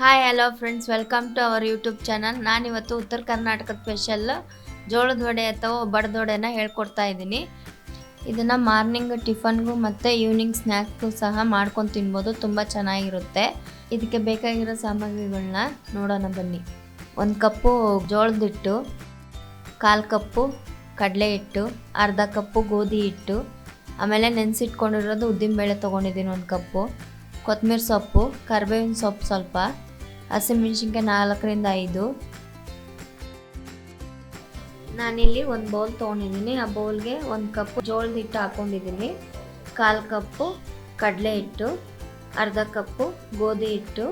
Hi hello friends welcome to our YouTube channel ನಾನಿವತ್ತು ಉತ್ತರ ಕರ್ನಾಟಕದ ಸ್ಪೆಷಲ್ ಜೋಳದ ವಡೆ ಅಥವಾ ಬಡದ ವಡೆನ ಹೇಳ್ಕೊಡ್ತಾ ಇದ್ದೀನಿ. ಇದನ್ನು ಮಾರ್ನಿಂಗ್ ಟಿಫನ್ಗೂ ಮತ್ತು ಈವ್ನಿಂಗ್ ಸ್ನ್ಯಾಕ್ಸ್ಗೂ ಸಹ ಮಾಡ್ಕೊಂಡು ತಿನ್ಬೋದು. ತುಂಬ ಚೆನ್ನಾಗಿರುತ್ತೆ. ಇದಕ್ಕೆ ಬೇಕಾಗಿರೋ ಸಾಮಗ್ರಿಗಳನ್ನ ನೋಡೋಣ ಬನ್ನಿ. ಒಂದು ಕಪ್ಪು ಜೋಳದ ಹಿಟ್ಟು, ಕಾಲು ಕಪ್ಪು ಕಡಲೆ ಹಿಟ್ಟು, ಅರ್ಧ ಕಪ್ಪು ಗೋಧಿ ಹಿಟ್ಟು, ಆಮೇಲೆ ನೆನೆಸಿಟ್ಕೊಂಡಿರೋದು ಉದ್ದಿನಬೇಳೆ ತೊಗೊಂಡಿದ್ದೀನಿ ಒಂದು ಕಪ್ಪು ಕೊತ್ತಂಬರಿ ಸೊಪ್ಪು, ಕರಿಬೇವಿನ ಸೊಪ್ಪು ಸ್ವಲ್ಪ ಹಸಿಮೆಣ್ಸಿನ್ಕಾಯಿ ನಾಲ್ಕರಿಂದ ಐದು. ನಾನಿಲ್ಲಿ ಒಂದು ಬೌಲ್ ತೊಗೊಂಡಿದ್ದೀನಿ. ಆ ಬೌಲ್ಗೆ ಒಂದು ಕಪ್ಪು ಜೋಳದ ಹಿಟ್ಟು ಹಾಕ್ಕೊಂಡಿದ್ದೀನಿ ಕಾಲು ಕಪ್ಪು ಕಡಲೆ ಹಿಟ್ಟು, ಅರ್ಧ ಕಪ್ಪು ಗೋಧಿ ಹಿಟ್ಟು.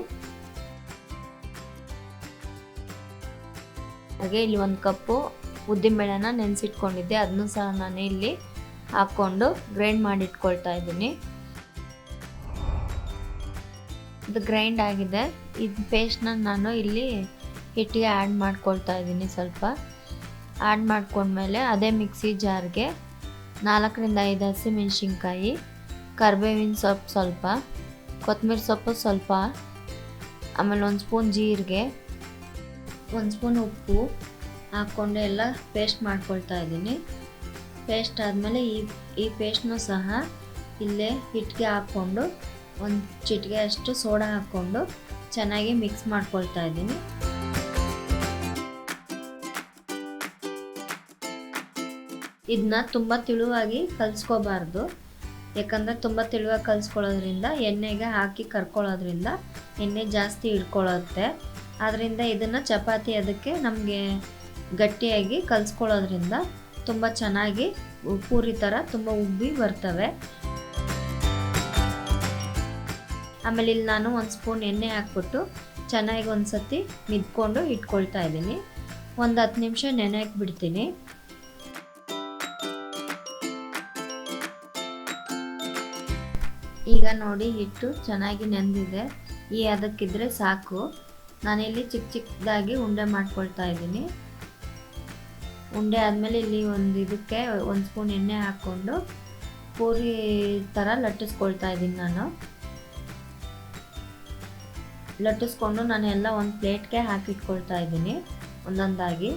ಹಾಗೆ ಇಲ್ಲಿ ಒಂದು ಕಪ್ಪು ಉದ್ದಿನಬೇಳೆನ ನೆನೆಸಿಟ್ಕೊಂಡಿದ್ದೆ. ಅದನ್ನು ಸಹ ನಾನು ಇಲ್ಲಿ ಹಾಕ್ಕೊಂಡು ಗ್ರೈಂಡ್ ಮಾಡಿಟ್ಕೊಳ್ತಾ ಇದ್ದೀನಿ. ಇದು ಗ್ರೈಂಡ್ ಆಗಿದೆ. ಇದು ಪೇಸ್ಟ್ನ ನಾನು ಇಲ್ಲಿ ಹಿಟ್ಟಿಗೆ ಆ್ಯಡ್ ಮಾಡ್ಕೊಳ್ತಾ ಇದ್ದೀನಿ ಸ್ವಲ್ಪ. ಆ್ಯಡ್ ಮಾಡ್ಕೊಂಡ್ಮೇಲೆ ಅದೇ ಮಿಕ್ಸಿ ಜಾರ್ಗೆ ನಾಲ್ಕರಿಂದ ಐದು ಹಸಿಮೆಣ್ಸಿನ್ಕಾಯಿ ಕರ್ಬೇವಿನ ಸೊಪ್ಪು ಸ್ವಲ್ಪ, ಕೊತ್ತಂಬರಿ ಸೊಪ್ಪು ಸ್ವಲ್ಪ, ಆಮೇಲೆ ಒಂದು ಸ್ಪೂನ್ ಜೀರಿಗೆ, ಒಂದು ಸ್ಪೂನ್ ಉಪ್ಪು ಹಾಕ್ಕೊಂಡು ಎಲ್ಲ ಪೇಸ್ಟ್ ಮಾಡ್ಕೊಳ್ತಾ ಇದ್ದೀನಿ. ಪೇಸ್ಟ್ ಆದಮೇಲೆ ಈ ಈ ಪೇಸ್ಟ್ನೂ ಸಹ ಇಲ್ಲೇ ಹಿಟ್ಟಿಗೆ ಹಾಕ್ಕೊಂಡು ಒಂದು ಚಿಟಿಕೆ ಅಷ್ಟು ಸೋಡಾ ಹಾಕ್ಕೊಂಡು ಚೆನ್ನಾಗಿ ಮಿಕ್ಸ್ ಮಾಡ್ಕೊಳ್ತಾ ಇದ್ದೀನಿ. ಇದನ್ನ ತುಂಬ ತಿಳುವಾಗಿ ಕಲಿಸ್ಕೋಬಾರ್ದು. ಯಾಕಂದರೆ ತುಂಬ ತಿಳುವಾಗಿ ಕಲಿಸ್ಕೊಳ್ಳೋದ್ರಿಂದ, ಎಣ್ಣೆಗೆ ಹಾಕಿ ಕರ್ಕೊಳ್ಳೋದ್ರಿಂದ ಎಣ್ಣೆ ಜಾಸ್ತಿ ಹಿಡ್ಕೊಳ್ಳುತ್ತೆ. ಆದ್ದರಿಂದ ಇದನ್ನು ಚಪಾತಿ ಅದಕ್ಕೆ ನಮಗೆ ಗಟ್ಟಿಯಾಗಿ ಕಲಿಸ್ಕೊಳ್ಳೋದ್ರಿಂದ ತುಂಬ ಚೆನ್ನಾಗಿ ಪೂರಿ ಥರ ತುಂಬ ಉಬ್ಬಿ ಬರ್ತವೆ. ಆಮೇಲೆ ಇಲ್ಲಿ ನಾನು ಒಂದು ಸ್ಪೂನ್ ಎಣ್ಣೆ ಹಾಕ್ಬಿಟ್ಟು ಚೆನ್ನಾಗಿ ಒಂದು ಸತಿ ಮಿದ್ಕೊಂಡು ಇಟ್ಕೊಳ್ತಾ ಇದ್ದೀನಿ. ಒಂದು ಹತ್ತು ನಿಮಿಷ ನೆನೆಯಕ್ಕೆ ಬಿಡ್ತೀನಿ. ಈಗ ನೋಡಿ ಹಿಟ್ಟು ಚೆನ್ನಾಗಿ ನೆಂದಿದೆ. ಈ ಅದಕ್ಕಿದ್ರೆ ಸಾಕು. ನಾನಿಲ್ಲಿ ಚಿಕ್ಕ ಚಿಕ್ಕದಾಗಿ ಉಂಡೆ ಮಾಡ್ಕೊಳ್ತಾ ಇದ್ದೀನಿ. ಉಂಡೆ ಆದಮೇಲೆ ಇಲ್ಲಿ ಒಂದು ಇದಕ್ಕೆ ಒಂದು ಸ್ಪೂನ್ ಎಣ್ಣೆ ಹಾಕ್ಕೊಂಡು ಪೂರಿ ಥರ ಲಟ್ಟಿಸ್ಕೊಳ್ತಾ ಇದ್ದೀನಿ ನಾನು. ಲಟ್ಟಿಸ್ಕೊಂಡು ನಾನು ಎಲ್ಲ ಒಂದು ಪ್ಲೇಟ್ಗೆ ಹಾಕಿಟ್ಕೊಳ್ತಾ ಇದ್ದೀನಿ. ಒಂದೊಂದಾಗಿ.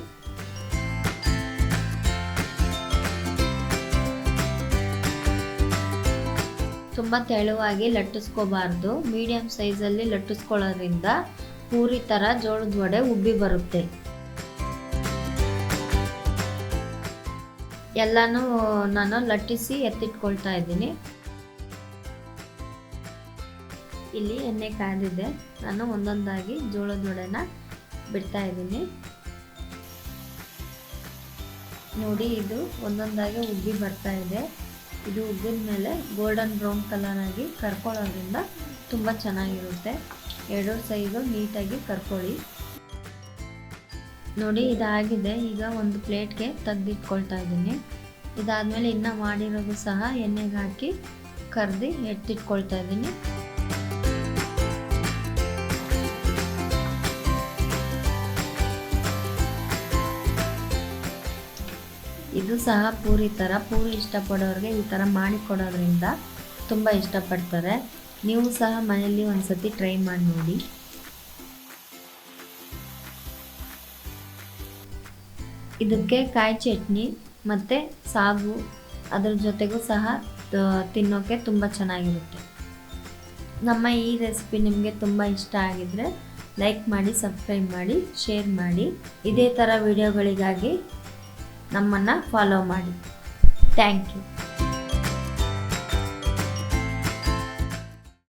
ತುಂಬ ತೆಳುವಾಗಿ ಲಟ್ಟಿಸ್ಕೋಬಾರ್ದು. ಮೀಡಿಯಮ್ ಸೈಜಲ್ಲಿ ಲಟ್ಟಿಸ್ಕೊಳ್ಳೋದ್ರಿಂದ ಪೂರಿ ಥರ ಜೋಳದ ವಡೆ ಉಬ್ಬಿ ಬರುತ್ತೆ. ಎಲ್ಲನೂ ನಾನು ಲಟ್ಟಿಸಿ ಎತ್ತಿಟ್ಕೊಳ್ತಾ ಇದ್ದೀನಿ. ಇಲ್ಲಿ ಎಣ್ಣೆ ಕಾದಿದೆ ನಾನು ಒಂದೊಂದಾಗಿ ಜೋಳದ ಬಿಡ್ತಾ ಇದ್ದೀನಿ. ನೋಡಿ, ಇದು ಒಂದೊಂದಾಗಿ ಉಬ್ಬಿ ಬರ್ತಾ ಇದೆ. ಇದು ಉಬ್ಬಿದ ಮೇಲೆ ಗೋಲ್ಡನ್ ಬ್ರೌನ್ ಕಲರ್ ಆಗಿ ಕರ್ಕೊಳ್ಳೋದ್ರಿಂದ ತುಂಬ ಚೆನ್ನಾಗಿರುತ್ತೆ. ಎರಡು ಸೈಡು ನೀಟಾಗಿ ಕರ್ಕೊಳ್ಳಿ. ನೋಡಿ, ಇದಾಗಿದೆ. ಈಗ ಒಂದು ಪ್ಲೇಟ್ಗೆ ತೆಗೆದಿಟ್ಕೊಳ್ತಾ ಇದ್ದೀನಿ. ಇದಾದಮೇಲೆ ಇನ್ನೂ ಮಾಡಿರೋದು ಸಹ ಎಣ್ಣೆಗೆ ಹಾಕಿ ಕರ್ದು ಎತ್ತಿಟ್ಕೊಳ್ತಾ ಇದ್ದೀನಿ. ಇದು ಸಹ ಪೂರಿ ಥರ ಪೂರಿ ಇಷ್ಟಪಡೋರಿಗೆ ಈ ಥರ ಮಾಡಿಕೊಡೋದ್ರಿಂದ ತುಂಬ ಇಷ್ಟಪಡ್ತಾರೆ. ನೀವು ಸಹ ಮನೆಯಲ್ಲಿ ಒಂದು ಸತಿ ಟ್ರೈ ಮಾಡಿ ನೋಡಿ. ಇದಕ್ಕೆ ಕಾಯಿ ಚಟ್ನಿ ಮತ್ತು ಸಾಗು ಅದ್ರ ಜೊತೆಗೂ ಸಹ ತಿನ್ನೋಕ್ಕೆ ತುಂಬ ಚೆನ್ನಾಗಿರುತ್ತೆ. ನಮ್ಮ ಈ ರೆಸಿಪಿ ನಿಮಗೆ ತುಂಬ ಇಷ್ಟ ಆಗಿದ್ರೆ ಲೈಕ್ ಮಾಡಿ, ಸಬ್ಸ್ಕ್ರೈಬ್ ಮಾಡಿ, ಶೇರ್ ಮಾಡಿ. ಇದೇ ಥರ ವಿಡಿಯೋಗಳಿಗಾಗಿ ನಮ್ಮನ್ನು ಫಾಲೋ ಮಾಡಿ. Thank you